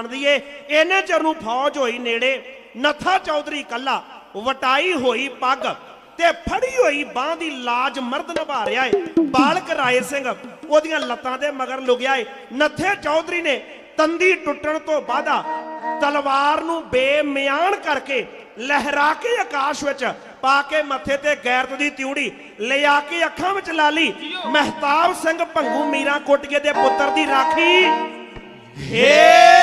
ਜਾਣਦੀ ਏ ਇਹਨੇ ਚਿਰ ਨੂੰ ਫੌਜ ਹੋਈ ਨੇੜੇ, ਨੱਥਾ ਚੌਧਰੀ ਕੱਲਾ, ਵਟਾਈ ਹੋਈ ਪੱਗ ਤੇ ਫੜੀ ਹੋਈ ਬਾਹ ਦੀ ਲਾਜ ਮਰਦ ਨਿਭਾ ਰਿਹਾ ਏ, ਬਾਲਕ ਰਾਏ ਸਿੰਘ। ਉਹਦੀਆਂ ਲੱਤਾਂ ਦੇ ਮਗਰ ਲੁਗਿਆ ਏ। ਨੱਥੇ ਚੌਧਰੀ ਨੇ ਤੰਦੀ ਟੁੱਟਣ ਤੋਂ ਬਾਅਦਾ ਤਲਵਾਰ ਨੂੰ ਬੇਮਿਆਨ ਕਰਕੇ ਲਹਿਰਾ ਕੇ ਆਕਾਸ਼ ਵਿੱਚ ਪਾ ਕੇ ਮੱਥੇ ਤੇ ਗੈਰਤ ਦੀ ਤਿਉੜੀ ਲਿਆ ਕੇ ਅੱਖਾਂ ਵਿੱਚ ਲਾ ਲਈ। ਮਹਿਤਾਬ ਸਿੰਘ ਭੰਗੂ ਮੀਰਾ ਕੋਟੀਏ ਦੇ ਪੁੱਤਰ ਦੀ ਰਾਖੀ। ਹੇ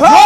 হোক